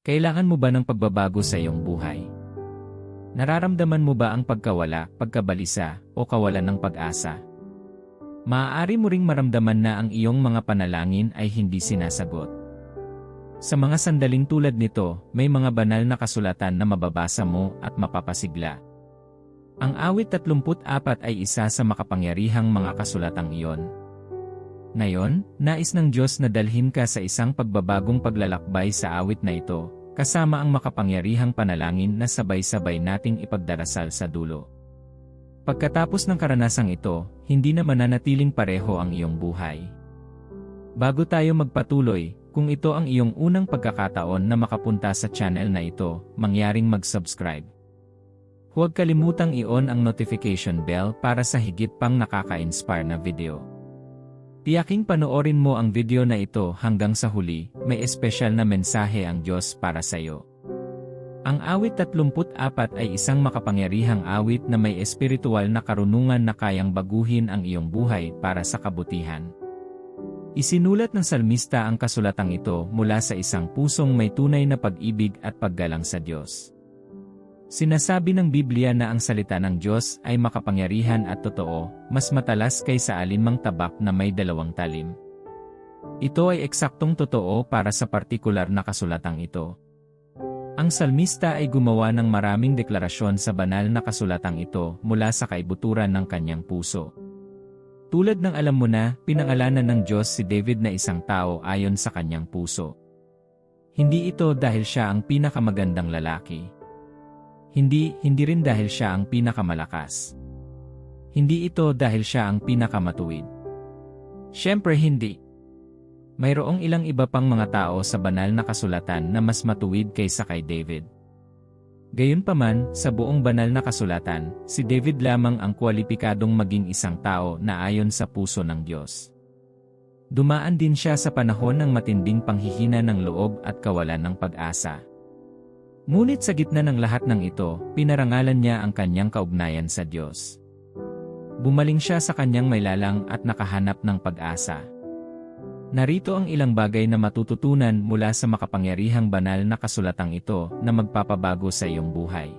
Kailangan mo ba ng pagbabago sa iyong buhay? Nararamdaman mo ba ang pagkawala, pagkabalisa, o kawalan ng pag-asa? Maaari mo ring maramdaman na ang iyong mga panalangin ay hindi sinasagot. Sa mga sandaling tulad nito, may mga banal na kasulatan na mababasa mo at mapapasigla. Ang awit 34 ay isa sa makapangyarihang mga kasulatang iyon. Ngayon, nais ng Diyos na dalhin ka sa isang pagbabagong paglalakbay sa awit na ito, kasama ang makapangyarihang panalangin na sabay-sabay nating ipagdarasal sa dulo. Pagkatapos ng karanasang ito, hindi na mananatiling pareho ang iyong buhay. Bago tayo magpatuloy, kung ito ang iyong unang pagkakataon na makapunta sa channel na ito, mangyaring mag-subscribe. Huwag kalimutang i-on ang notification bell para sa higit pang nakaka-inspire na video. Tiyaking panoorin mo ang video na ito hanggang sa huli, may espesyal na mensahe ang Diyos para sa iyo. Ang awit 34 ay isang makapangyarihang awit na may espiritual na karunungan na kayang baguhin ang iyong buhay para sa kabutihan. Isinulat ng salmista ang kasulatang ito mula sa isang pusong may tunay na pag-ibig at paggalang sa Diyos. Sinasabi ng Biblia na ang salita ng Diyos ay makapangyarihan at totoo, mas matalas kaysa alinmang tabak na may dalawang talim. Ito ay eksaktong totoo para sa partikular na kasulatang ito. Ang salmista ay gumawa ng maraming deklarasyon sa banal na kasulatang ito mula sa kaibuturan ng kanyang puso. Tulad ng alam mo na, pinangalanan ng Diyos si David na isang tao ayon sa kanyang puso. Hindi ito dahil siya ang pinakamagandang lalaki. Hindi, hindi rin dahil siya ang pinakamalakas. Hindi ito dahil siya ang pinakamatuwid. Siyempre hindi. Mayroong ilang iba pang mga tao sa banal na kasulatan na mas matuwid kaysa kay David. Gayunpaman, sa buong banal na kasulatan, si David lamang ang kwalipikadong maging isang tao na ayon sa puso ng Diyos. Dumaan din siya sa panahon ng matinding panghihina ng loob at kawalan ng pag-asa. Ngunit sa gitna ng lahat ng ito, pinarangalan niya ang kanyang kaugnayan sa Diyos. Bumaling siya sa kanyang may lalang at nakahanap ng pag-asa. Narito ang ilang bagay na matututunan mula sa makapangyarihang banal na kasulatang ito na magpapabago sa iyong buhay.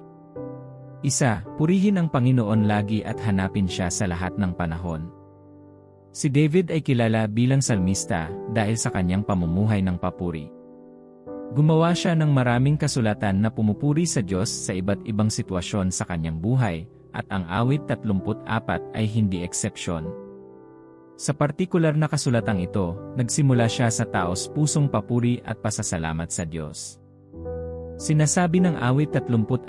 Isa, purihin ang Panginoon lagi at hanapin siya sa lahat ng panahon. Si David ay kilala bilang salmista dahil sa kanyang pamumuhay ng papuri. Gumawa siya ng maraming kasulatan na pumupuri sa Diyos sa iba't ibang sitwasyon sa kanyang buhay, at ang awit 34 ay hindi eksepsyon. Sa partikular na kasulatang ito, nagsimula siya sa taos pusong papuri at pasasalamat sa Diyos. Sinasabi ng awit 34,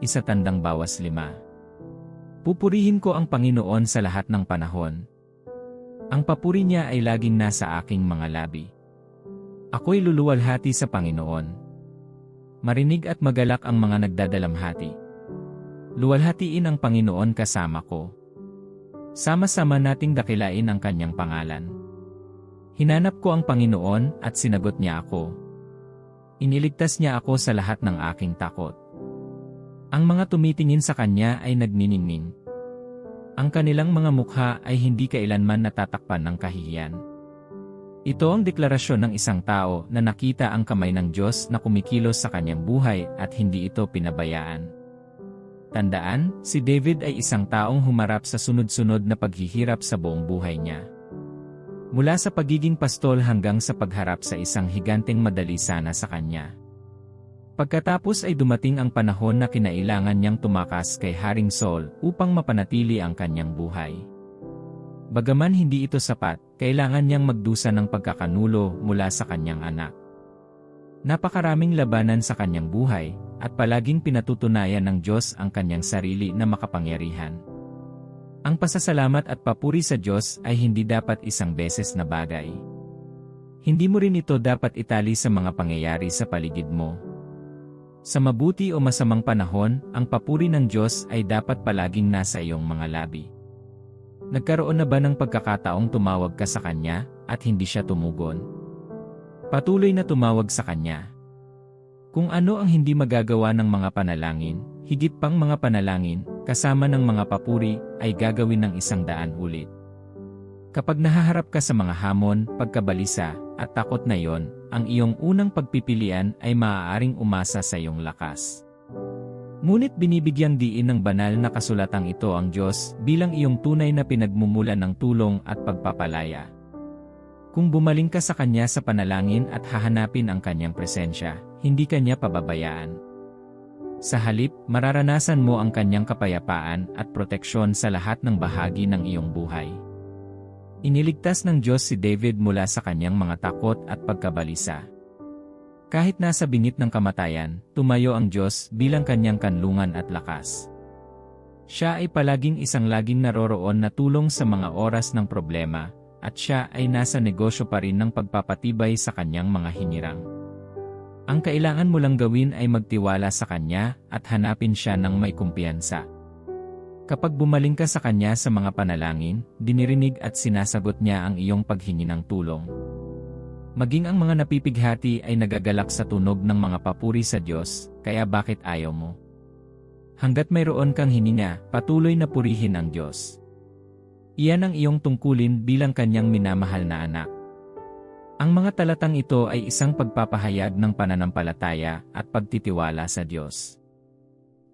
isa tandang bawas lima. Pupurihin ko ang Panginoon sa lahat ng panahon. Ang papuri niya ay laging nasa aking mga labi. Ako'y luluwalhati sa Panginoon. Marinig at magalak ang mga nagdadalamhati. Luwalhatiin ang Panginoon kasama ko. Sama-sama nating dakilain ang kanyang pangalan. Hinanap ko ang Panginoon at sinagot niya ako. Iniligtas niya ako sa lahat ng aking takot. Ang mga tumitingin sa kanya ay nagniningning. Ang kanilang mga mukha ay hindi kailanman natatakpan ng kahihiyan. Ito ang deklarasyon ng isang tao na nakita ang kamay ng Diyos na kumikilos sa kanyang buhay at hindi ito pinabayaan. Tandaan, si David ay isang taong humarap sa sunod-sunod na paghihirap sa buong buhay niya. Mula sa pagiging pastol hanggang sa pagharap sa isang higanteng madali sana sa kanya. Pagkatapos ay dumating ang panahon na kinailangan niyang tumakas kay Haring Saul upang mapanatili ang kanyang buhay. Bagaman hindi ito sapat, kailangan niyang magdusa ng pagkakanulo mula sa kanyang anak. Napakaraming labanan sa kanyang buhay, at palaging pinatutunayan ng Diyos ang kanyang sarili na makapangyarihan. Ang pasasalamat at papuri sa Diyos ay hindi dapat isang beses na bagay. Hindi mo rin ito dapat itali sa mga pangyayari sa paligid mo. Sa mabuti o masamang panahon, ang papuri ng Diyos ay dapat palaging nasa iyong mga labi. Nagkaroon na ba ng pagkakataong tumawag ka sa Kanya at hindi siya tumugon? Patuloy na tumawag sa Kanya kung ano ang hindi magagawa ng mga panalangin, higit pang mga panalangin, kasama ng mga papuri, ay gagawin ng isang daan ulit. Kapag nahaharap ka sa mga hamon, pagkabalisa, at takot na iyon, ang iyong unang pagpipilian ay maaaring umasa sa iyong lakas. Ngunit binibigyang diin ng banal na kasulatang ito ang Diyos bilang iyong tunay na pinagmumulan ng tulong at pagpapalaya. Kung bumaling ka sa Kanya sa panalangin at hahanapin ang Kanyang presensya, hindi Kanya pababayaan. Sa halip, mararanasan mo ang Kanyang kapayapaan at proteksyon sa lahat ng bahagi ng iyong buhay. Iniligtas ng Diyos si David mula sa kanyang mga takot at pagkabalisa. Kahit nasa bingit ng kamatayan, tumayo ang Diyos bilang kanyang kanlungan at lakas. Siya ay palaging isang laging naroroon na tulong sa mga oras ng problema, at siya ay nasa negosyo pa rin ng pagpapatibay sa kanyang mga hinirang. Ang kailangan mo lang gawin ay magtiwala sa kanya at hanapin siya ng may kumpiyansa. Kapag bumaling ka sa Kanya sa mga panalangin, dinirinig at sinasagot niya ang iyong paghingi ng tulong. Maging ang mga napipighati ay nagagalak sa tunog ng mga papuri sa Diyos, kaya bakit ayaw mo? Hanggat mayroon kang hininga, patuloy na purihin ang Diyos. Iyan ang iyong tungkulin bilang kanyang minamahal na anak. Ang mga talatang ito ay isang pagpapahayag ng pananampalataya at pagtitiwala sa Diyos.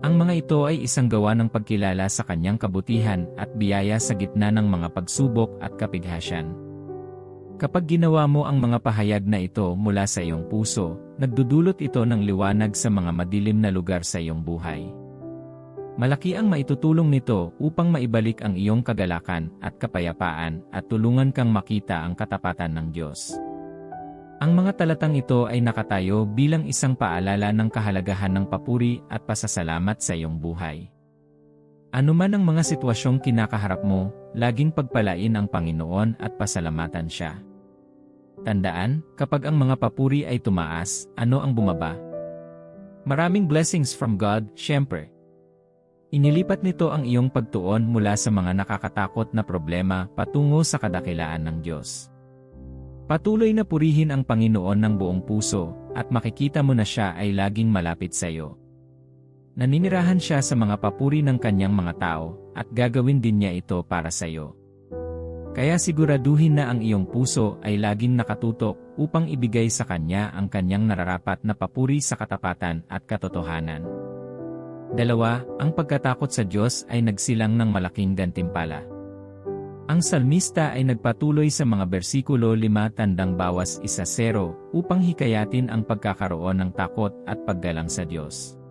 Ang mga ito ay isang gawa ng pagkilala sa kanyang kabutihan at biyaya sa gitna ng mga pagsubok at kapighasyan. Kapag ginawa mo ang mga pahayag na ito mula sa iyong puso, nagdudulot ito ng liwanag sa mga madilim na lugar sa iyong buhay. Malaki ang maitutulong nito upang maibalik ang iyong kagalakan at kapayapaan at tulungan kang makita ang katapatan ng Diyos. Ang mga talatang ito ay nakatayo bilang isang paalala ng kahalagahan ng papuri at pasasalamat sa iyong buhay. Ano man ang mga sitwasyong kinakaharap mo, laging pagpalain ang Panginoon at pasalamatan siya. Tandaan, kapag ang mga papuri ay tumaas, ano ang bumaba? Maraming blessings from God, syempre. Inilipat nito ang iyong pagtuon mula sa mga nakakatakot na problema patungo sa kadakilaan ng Diyos. Patuloy na purihin ang Panginoon ng buong puso, at makikita mo na siya ay laging malapit sa iyo. Naninirahan siya sa mga papuri ng kanyang mga tao, at gagawin din niya ito para sa iyo. Kaya siguraduhin na ang iyong puso ay laging nakatutok upang ibigay sa kanya ang kanyang nararapat na papuri sa katapatan at katotohanan. Dalawa, ang pagkatakot sa Diyos ay nagsilang ng malaking gantimpala. Ang salmista ay nagpatuloy sa mga bersikulo 5 tandang bawas isa sero upang hikayatin ang pagkakaroon ng takot at paggalang sa Diyos.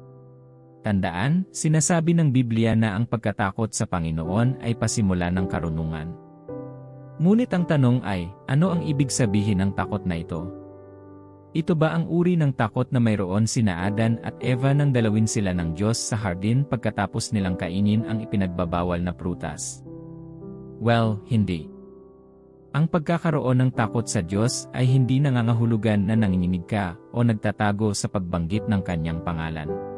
Tandaan, sinasabi ng Biblia na ang pagkatakot sa Panginoon ay pasimula ng karunungan. Ngunit ang tanong ay, ano ang ibig sabihin ng takot na ito? Ito ba ang uri ng takot na mayroon sina Adan at Eva nang dalawin sila ng Diyos sa hardin pagkatapos nilang kainin ang ipinagbabawal na prutas? Well, hindi. Ang pagkakaroon ng takot sa Diyos ay hindi nangangahulugan na nanginginig ka o nagtatago sa pagbanggit ng kanyang pangalan.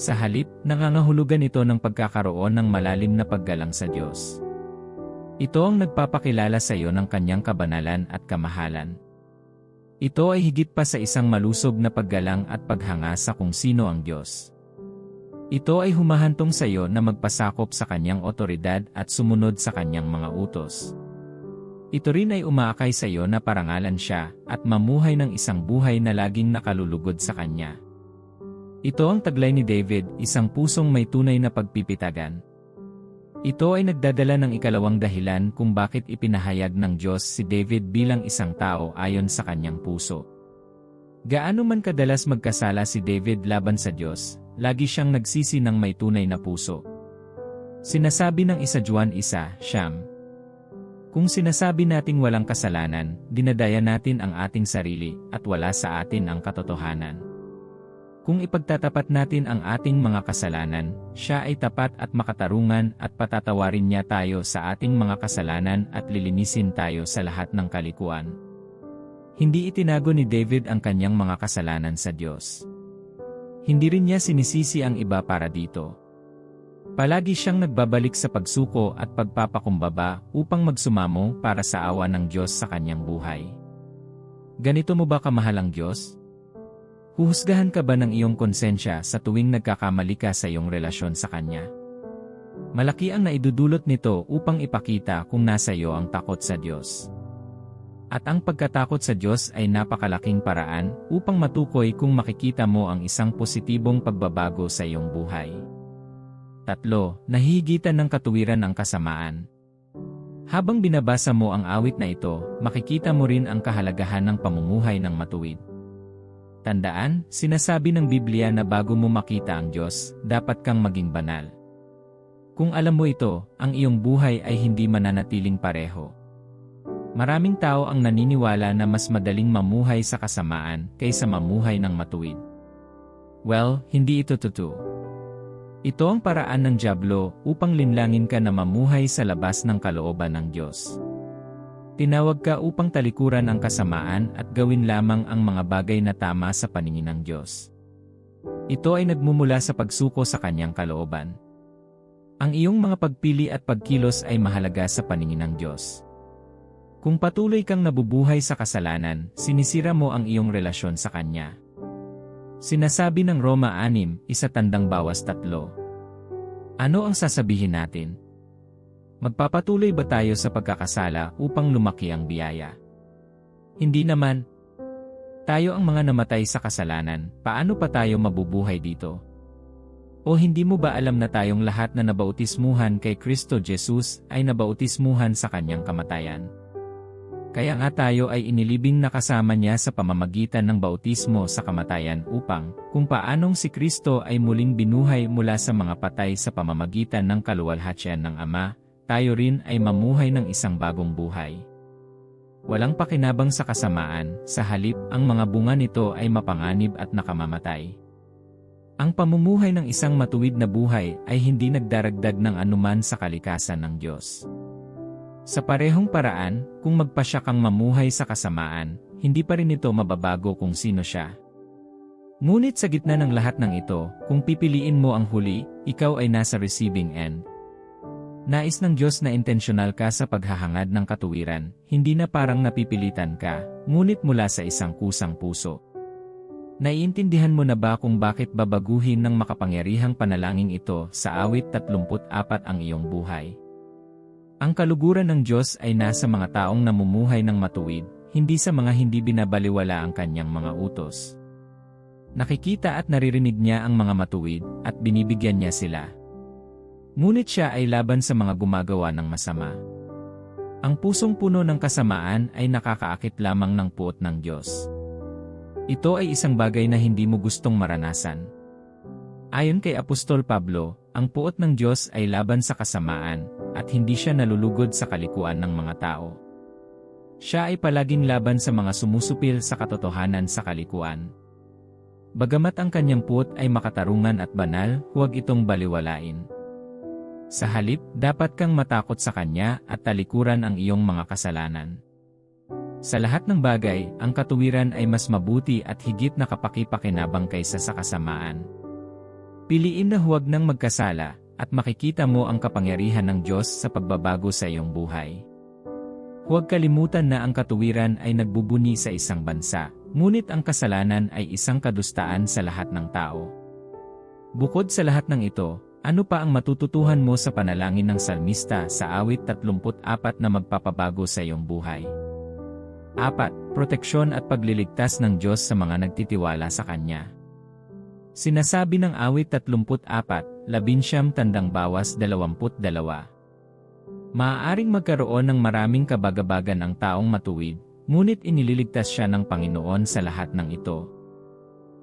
Sa halip, nangangahulugan ito ng pagkakaroon ng malalim na paggalang sa Diyos. Ito ang nagpapakilala sa iyo ng kanyang kabanalan at kamahalan. Ito ay higit pa sa isang malusog na paggalang at paghanga sa kung sino ang Diyos. Ito ay humahantong sa iyo na magpasakop sa kanyang otoridad at sumunod sa kanyang mga utos. Ito rin ay umaakay sa iyo na parangalan siya at mamuhay ng isang buhay na laging nakalulugod sa kanya. Ito ang taglay ni David, isang pusong may tunay na pagpipitagan. Ito ay nagdadala ng ikalawang dahilan kung bakit ipinahayag ng Diyos si David bilang isang tao ayon sa kanyang puso. Gaano man kadalas magkasala si David laban sa Diyos, lagi siyang nagsisi ng may tunay na puso. Sinasabi ng isa Juan isa, Siyam. Kung sinasabi nating walang kasalanan, dinadaya natin ang ating sarili, at wala sa atin ang katotohanan. Kung ipagtatapat natin ang ating mga kasalanan, siya ay tapat at makatarungan at patatawarin niya tayo sa ating mga kasalanan at lilinisin tayo sa lahat ng kalikuan. Hindi itinago ni David ang kanyang mga kasalanan sa Diyos. Hindi rin niya sinisisi ang iba para dito. Palagi siyang nagbabalik sa pagsuko at pagpapakumbaba upang magsumamo para sa awa ng Diyos sa kanyang buhay. Ganito mo ba kamahal ang Diyos? Huhusgahan ka ba ng iyong konsensya sa tuwing nagkakamali ka sa iyong relasyon sa Kanya? Malaki ang naidudulot nito upang ipakita kung nasa iyo ang takot sa Diyos. At ang pagkatakot sa Diyos ay napakalaking paraan upang matukoy kung makikita mo ang isang positibong pagbabago sa iyong buhay. Tatlo, nahihigitan ng katuwiran ang kasamaan. Habang binabasa mo ang awit na ito, makikita mo rin ang kahalagahan ng pamumuhay ng matuwid. Tandaan, sinasabi ng Biblia na bago mo makita ang Diyos, dapat kang maging banal. Kung alam mo ito, ang iyong buhay ay hindi mananatiling pareho. Maraming tao ang naniniwala na mas madaling mamuhay sa kasamaan kaysa mamuhay ng matuwid. Well, hindi ito totoo. Ito ang paraan ng Diablo upang linlangin ka na mamuhay sa labas ng kalooban ng Diyos. Tinawag ka upang talikuran ang kasamaan at gawin lamang ang mga bagay na tama sa paningin ng Diyos. Ito ay nagmumula sa pagsuko sa kanyang kalooban. Ang iyong mga pagpili at pagkilos ay mahalaga sa paningin ng Diyos. Kung patuloy kang nabubuhay sa kasalanan, sinisira mo ang iyong relasyon sa Kanya. Sinasabi ng Roma 6, isa tandang bawas tatlo. Ano ang sasabihin natin? Magpapatuloy ba tayo sa pagkakasala upang lumaki ang biyaya? Hindi naman. Tayo ang mga namatay sa kasalanan, paano pa tayo mabubuhay dito? O hindi mo ba alam na tayong lahat na nabautismuhan kay Kristo Jesus ay nabautismuhan sa kanyang kamatayan? Kaya nga tayo ay inilibing na kasama niya sa pamamagitan ng bautismo sa kamatayan upang, kung paanong si Kristo ay muling binuhay mula sa mga patay sa pamamagitan ng kaluwalhatian ng Ama, tayo rin ay mamuhay ng isang bagong buhay. Walang pakinabang sa kasamaan, sa halip ang mga bunga nito ay mapanganib at nakamamatay. Ang pamumuhay ng isang matuwid na buhay ay hindi nagdaragdag ng anuman sa kalikasan ng Diyos. Sa parehong paraan, kung magpasya kang mamuhay sa kasamaan, hindi pa rin ito mababago kung sino siya. Ngunit sa gitna ng lahat ng ito, kung pipiliin mo ang huli, ikaw ay nasa receiving end. Nais ng Diyos na intensyonal ka sa paghahangad ng katuwiran, hindi na parang napipilitan ka, ngunit mula sa isang kusang puso. Naiintindihan mo na ba kung bakit babaguhin ng makapangyarihang panalangin ito sa awit 34 ang iyong buhay? Ang kaluguran ng Diyos ay nasa mga taong namumuhay ng matuwid, hindi sa mga hindi binabaliwala ang kanyang mga utos. Nakikita at naririnig niya ang mga matuwid at binibigyan niya sila. Ngunit siya ay laban sa mga gumagawa ng masama. Ang pusong puno ng kasamaan ay nakakaakit lamang ng puot ng Diyos. Ito ay isang bagay na hindi mo gustong maranasan. Ayon kay Apostol Pablo, ang puot ng Diyos ay laban sa kasamaan, at hindi siya nalulugod sa kalikuan ng mga tao. Siya ay palaging laban sa mga sumusupil sa katotohanan sa kalikuan. Bagamat ang kanyang puot ay makatarungan at banal, huwag itong baliwalain. Sa halip, dapat kang matakot sa kanya at talikuran ang iyong mga kasalanan. Sa lahat ng bagay, ang katuwiran ay mas mabuti at higit na kapakipakinabang kaysa sa kasamaan. Piliin na huwag nang magkasala, at makikita mo ang kapangyarihan ng Diyos sa pagbabago sa iyong buhay. Huwag kalimutan na ang katuwiran ay nagbubuni sa isang bansa, ngunit ang kasalanan ay isang kadustaan sa lahat ng tao. Bukod sa lahat ng ito, ano pa ang matututuhan mo sa panalangin ng salmista sa awit 34 na magpapabago sa iyong buhay? 4. Proteksyon at pagliligtas ng Diyos sa mga nagtitiwala sa Kanya. Sinasabi ng awit 34, labinsyam tandang bawas 22. Maaaring magkaroon ng maraming kabagabagan ang taong matuwid, ngunit inililigtas siya ng Panginoon sa lahat ng ito.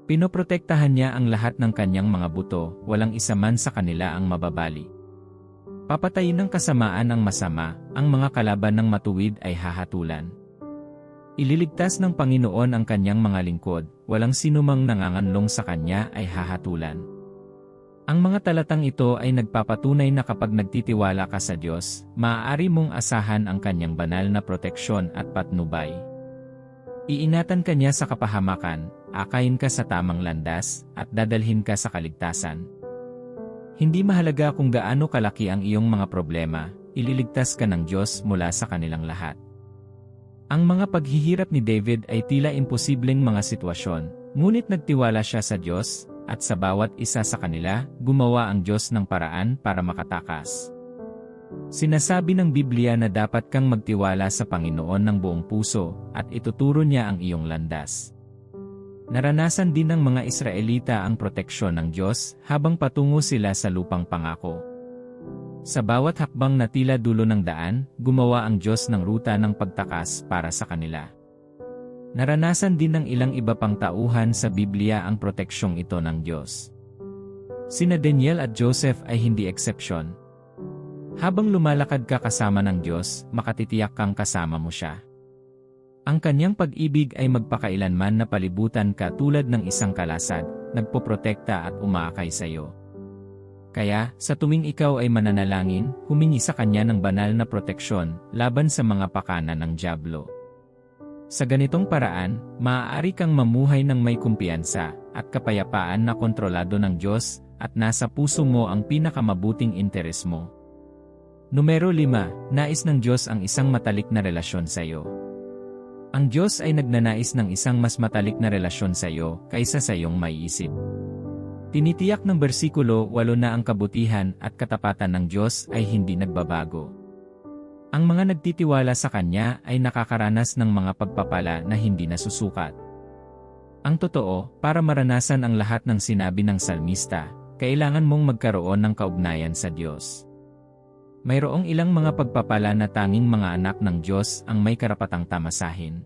Pinoprotektahan niya ang lahat ng kanyang mga buto, walang isa man sa kanila ang mababali. Papatayin ng kasamaan ang masama, ang mga kalaban ng matuwid ay hahatulan. Ililigtas ng Panginoon ang kanyang mga lingkod, walang sinumang nanganganlong sa kanya ay hahatulan. Ang mga talatang ito ay nagpapatunay na kapag nagtitiwala ka sa Diyos, maaari mong asahan ang kanyang banal na proteksyon at patnubay. Iinatan ka niya sa kapahamakan, akayin ka sa tamang landas, at dadalhin ka sa kaligtasan. Hindi mahalaga kung gaano kalaki ang iyong mga problema, ililigtas ka ng Diyos mula sa kanilang lahat. Ang mga paghihirap ni David ay tila imposibleng mga sitwasyon, ngunit nagtiwala siya sa Diyos, at sa bawat isa sa kanila, gumawa ang Diyos ng paraan para makatakas. Sinasabi ng Biblia na dapat kang magtiwala sa Panginoon ng buong puso at ituturo niya ang iyong landas. Naranasan din ng mga Israelita ang proteksyon ng Diyos habang patungo sila sa lupang pangako. Sa bawat hakbang na tila dulo ng daan, gumawa ang Diyos ng ruta ng pagtakas para sa kanila. Naranasan din ng ilang iba pang tauhan sa Biblia ang proteksyong ito ng Diyos. Sina Daniel at Joseph ay hindi eksepsyon. Habang lumalakad ka kasama ng Diyos, makatitiyak kang kasama mo siya. Ang kanyang pag-ibig ay magpakailanman na palibutan ka tulad ng isang kalasad, nagpoprotekta at umaakay sa iyo. Kaya, sa tuwing ikaw ay mananalangin, humingi sa kanya ng banal na proteksyon laban sa mga pakana ng Diablo. Sa ganitong paraan, maaari kang mamuhay ng may kumpiyansa at kapayapaan na kontrolado ng Diyos at nasa puso mo ang pinakamabuting interes mo. Numero 5, nais ng Diyos ang isang matalik na relasyon sa iyo. Ang Diyos ay nagnanais ng isang mas matalik na relasyon sa iyo kaysa sa iyong maiisip. Tinitiyak ng bersikulo 8 na ang kabutihan at katapatan ng Diyos ay hindi nagbabago. Ang mga nagtitiwala sa Kanya ay nakakaranas ng mga pagpapala na hindi nasusukat. Ang totoo, para maranasan ang lahat ng sinabi ng salmista, kailangan mong magkaroon ng kaugnayan sa Diyos. Mayroong ilang mga pagpapala na tanging mga anak ng Diyos ang may karapatang tamasahin.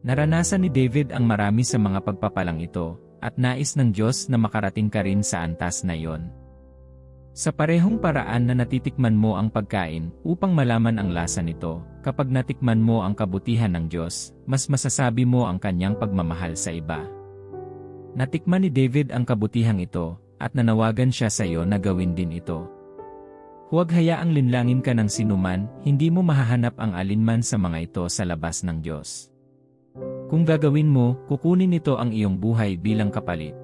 Naranasan ni David ang marami sa mga pagpapalang ito, at nais ng Diyos na makarating ka rin sa antas na iyon. Sa parehong paraan na natitikman mo ang pagkain upang malaman ang lasa nito, kapag natikman mo ang kabutihan ng Diyos, mas masasabi mo ang kanyang pagmamahal sa iba. Natikman ni David ang kabutihang ito, at nanawagan siya sa iyo na gawin din ito. Huwag hayaang linlangin ka ng sinuman, hindi mo mahahanap ang alinman sa mga ito sa labas ng Diyos. Kung gagawin mo, kukunin nito ang iyong buhay bilang kapalit.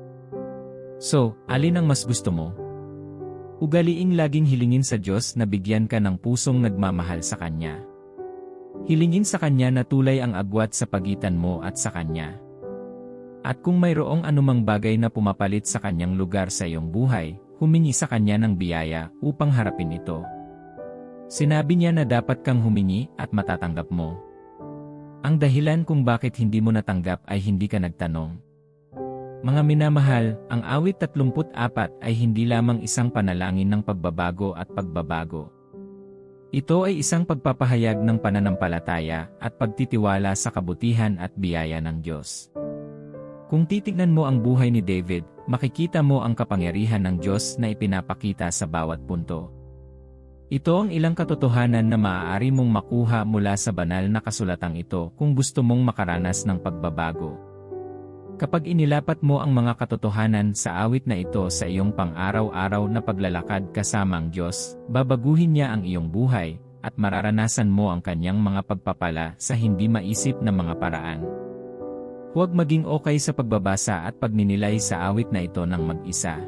So, alin ang mas gusto mo? Ugaliing laging hilingin sa Diyos na bigyan ka ng pusong nagmamahal sa Kanya. Hilingin sa Kanya na tulay ang agwat sa pagitan mo at sa Kanya. At kung mayroong anumang bagay na pumapalit sa Kanyang lugar sa iyong buhay, humingi sa kanya ng biyaya upang harapin ito. Sinabi niya na dapat kang humingi at matatanggap mo. Ang dahilan kung bakit hindi mo natanggap ay hindi ka nagtanong. Mga minamahal, ang awit 34 ay hindi lamang isang panalangin ng pagbabago at pagbabago. Ito ay isang pagpapahayag ng pananampalataya at pagtitiwala sa kabutihan at biyaya ng Diyos. Kung titignan mo ang buhay ni David, makikita mo ang kapangyarihan ng Diyos na ipinapakita sa bawat punto. Ito ang ilang katotohanan na maaari mong makuha mula sa banal na kasulatang ito kung gusto mong makaranas ng pagbabago. Kapag inilapat mo ang mga katotohanan sa awit na ito sa iyong pang-araw-araw na paglalakad kasama ang Diyos, babaguhin niya ang iyong buhay, at mararanasan mo ang kanyang mga pagpapala sa hindi maisip na mga paraan. Huwag maging okay sa pagbabasa at pagninilay sa awit na ito ng mag-isa.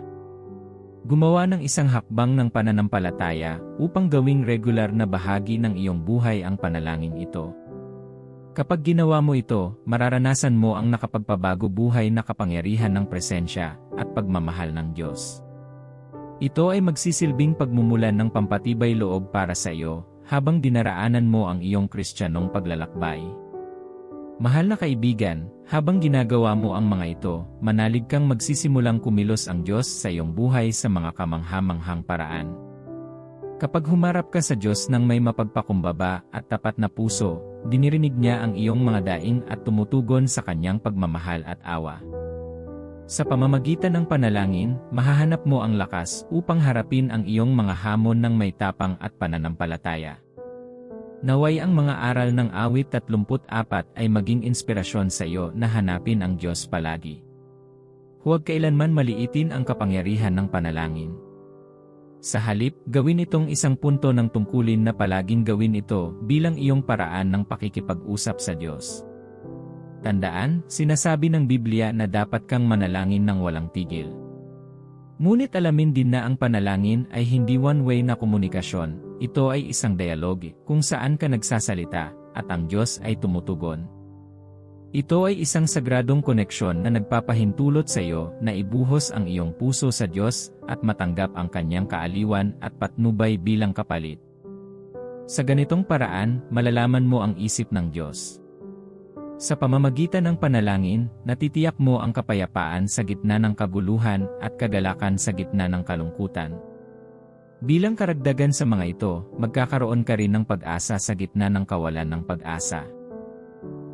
Gumawa ng isang hakbang ng pananampalataya upang gawing regular na bahagi ng iyong buhay ang panalangin ito. Kapag ginawa mo ito, mararanasan mo ang nakapagpabago buhay na kapangyarihan ng presensya at pagmamahal ng Diyos. Ito ay magsisilbing pagmumulan ng pampatibay loob para sa iyo habang dinaraanan mo ang iyong kristyanong paglalakbay. Mahal na kaibigan, habang ginagawa mo ang mga ito, manalig kang magsisimulang kumilos ang Diyos sa iyong buhay sa mga kamanghamanghang paraan. Kapag humarap ka sa Diyos ng may mapagpakumbaba at tapat na puso, dinirinig niya ang iyong mga daing at tumutugon sa kanyang pagmamahal at awa. Sa pamamagitan ng panalangin, mahahanap mo ang lakas upang harapin ang iyong mga hamon ng may tapang at pananampalataya. Naway ang mga aral ng awit 34 ay maging inspirasyon sa iyo na hanapin ang Diyos palagi. Huwag kailanman maliitin ang kapangyarihan ng panalangin. Sa halip, gawin itong isang punto ng tungkulin na palaging gawin ito bilang iyong paraan ng pakikipag-usap sa Diyos. Tandaan, sinasabi ng Biblia na dapat kang manalangin ng walang tigil. Ngunit alamin din na ang panalangin ay hindi one-way na komunikasyon, ito ay isang dialogue kung saan ka nagsasalita at ang Diyos ay tumutugon. Ito ay isang sagradong koneksyon na nagpapahintulot sa iyo na ibuhos ang iyong puso sa Diyos at matanggap ang kanyang kaaliwan at patnubay bilang kapalit. Sa ganitong paraan, malalaman mo ang isip ng Diyos. Sa pamamagitan ng panalangin, natitiyak mo ang kapayapaan sa gitna ng kaguluhan at kagalakan sa gitna ng kalungkutan. Bilang karagdagan sa mga ito, magkakaroon ka rin ng pag-asa sa gitna ng kawalan ng pag-asa.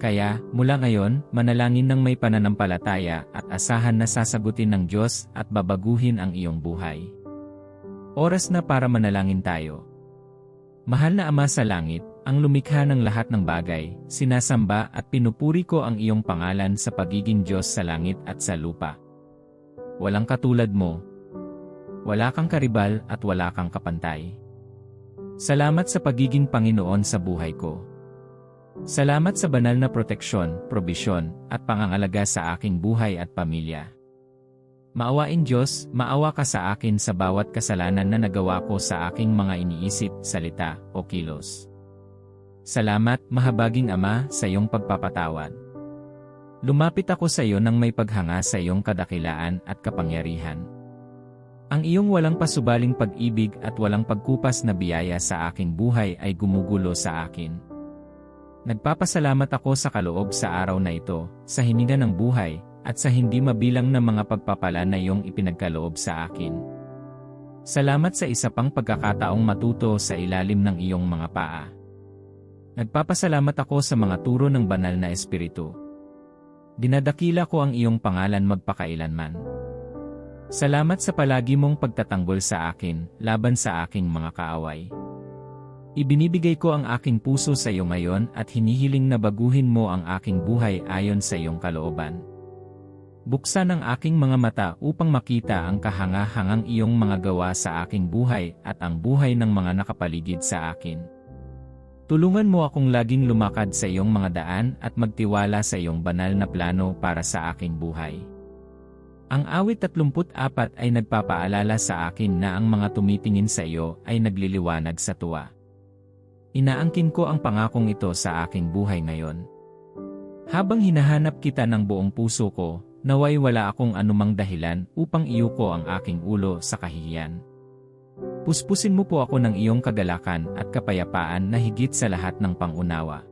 Kaya, mula ngayon, manalangin ng may pananampalataya at asahan na sasagutin ng Diyos at babaguhin ang iyong buhay. Oras na para manalangin tayo. Mahal na Ama sa langit, ang lumikha ng lahat ng bagay, sinasamba at pinupuri ko ang iyong pangalan sa pagiging Diyos sa langit at sa lupa. Walang katulad mo. Wala kang karibal at wala kang kapantay. Salamat sa pagiging Panginoon sa buhay ko. Salamat sa banal na proteksyon, probisyon, at pangangalaga sa aking buhay at pamilya. Maawain Diyos, maawa ka sa akin sa bawat kasalanan na nagawa ko sa aking mga iniisip, salita, o kilos. Salamat, mahabaging Ama, sa iyong pagpapatawad. Lumapit ako sa iyo nang may paghanga sa iyong kadakilaan at kapangyarihan. Ang iyong walang pasubaling pag-ibig at walang pagkupas na biyaya sa aking buhay ay gumugulo sa akin. Nagpapasalamat ako sa kaloob sa araw na ito, sa hininga ng buhay, at sa hindi mabilang na mga pagpapala na iyong ipinagkaloob sa akin. Salamat sa isa pang pagkakataong matuto sa ilalim ng iyong mga paa. Nagpapasalamat ako sa mga turo ng banal na espiritu. Dinadakila ko ang iyong pangalan magpakailanman. Salamat sa palagi mong pagtatanggol sa akin, laban sa aking mga kaaway. Ibinibigay ko ang aking puso sa iyo ngayon at hinihiling na baguhin mo ang aking buhay ayon sa iyong kalooban. Buksan ang aking mga mata upang makita ang kahanga-hangang iyong mga gawa sa aking buhay at ang buhay ng mga nakapaligid sa akin. Tulungan mo akong laging lumakad sa iyong mga daan at magtiwala sa iyong banal na plano para sa aking buhay. Ang awit 34 ay nagpapaalala sa akin na ang mga tumitingin sa iyo ay nagliliwanag sa tuwa. Inaangkin ko ang pangakong ito sa aking buhay ngayon. Habang hinahanap kita ng buong puso ko, naway wala akong anumang dahilan upang iyuko ang aking ulo sa kahihiyan. Puspusin mo po ako ng iyong kagalakan at kapayapaan na higit sa lahat ng pangunawa.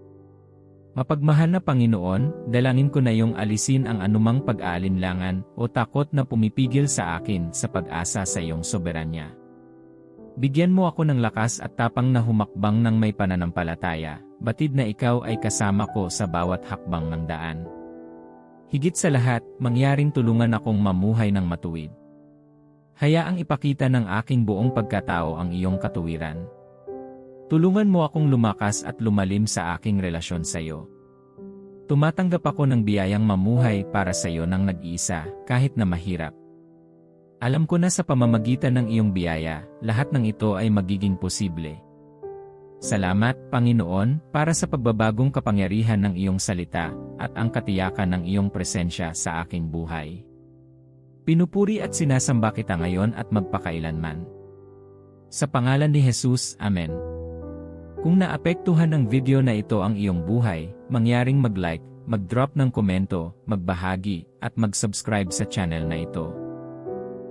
Mapagmahal na Panginoon, dalangin ko na iyong alisin ang anumang pag-aalinlangan o takot na pumipigil sa akin sa pag-asa sa iyong soberanya. Bigyan mo ako ng lakas at tapang na humakbang ng may pananampalataya, batid na ikaw ay kasama ko sa bawat hakbang ng daan. Higit sa lahat, mangyaring tulungan akong mamuhay ng matuwid. Hayaang ipakita ng aking buong pagkatao ang iyong katuwiran. Tulungan mo akong lumakas at lumalim sa aking relasyon sa iyo. Tumatanggap ako ng biyayang mamuhay para sa iyo ng nag-iisa, kahit na mahirap. Alam ko na sa pamamagitan ng iyong biyaya, lahat ng ito ay magiging posible. Salamat, Panginoon, para sa pagbabagong kapangyarihan ng iyong salita at ang katiyakan ng iyong presensya sa aking buhay. Pinupuri at sinasamba kita ngayon at magpakailanman. Sa pangalan ni Jesus, Amen. Kung naapektuhan ng video na ito ang iyong buhay, mangyaring mag-like, mag-drop ng komento, magbahagi, at mag-subscribe sa channel na ito.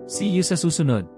See you sa susunod!